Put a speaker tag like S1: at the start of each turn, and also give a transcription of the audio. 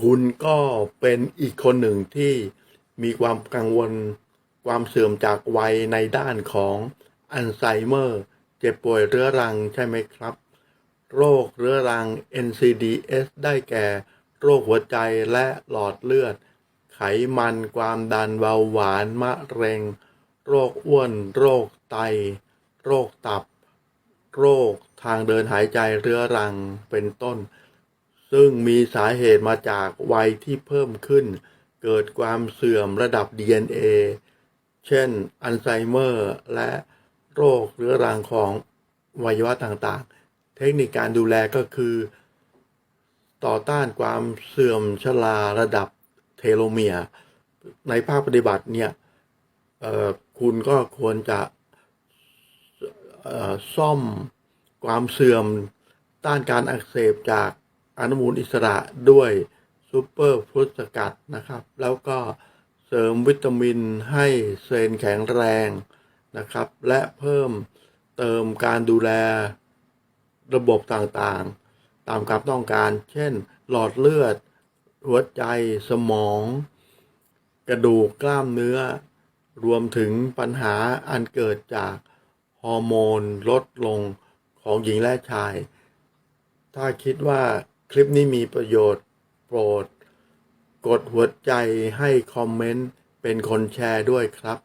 S1: คุณก็เป็นอีกคนหนึ่งที่มีความกังวล ความเสื่อมจากวัยในด้านของอัลไซเมอร์ เจ็บป่วยเรื้อรังใช่ไหมครับ โรคเรื้อรัง NCDs ได้แก่โรคหัวใจและหลอดเลือด ไขมันความดันเบาหวานมะเร็ง โรคอ้วน โรคไต โรคตับ โรคทางเดินหายใจเรื้อรังเป็นต้น ซึ่งมีสาเหตุมาจากวัยที่เพิ่มขึ้น เกิดความเสื่อมระดับ DNA เช่น อัลไซเมอร์ และโรคเรื้อรังของวัยวะต่างๆ เทคนิคการดูแลก็คือ ต่อต้านความเสื่อมชราระดับเทโลเมียในภาคปฏิบัติเนี่ยคุณก็ควรจะซ่อมความเสื่อมต้านการอักเสบจาก อนุมูลอิสระด้วยซูเปอร์ฟรุตสกัดนะครับ แล้วก็เสริมวิตามินให้เซลล์แข็งแรงนะครับ และเพิ่มเติมการดูแลระบบต่างๆ ตามความต้องการ เช่น หลอดเลือด หัวใจสมอง กระดูกกล้ามเนื้อ รวมถึงปัญหาอันเกิดจากฮอร์โมนลดลงของหญิงและชาย ถ้าคิดว่า คลิปนี้มีประโยชน์โปรด กดหัวใจให้คอมเมนต์ เป็นคนแชร์ด้วยครับ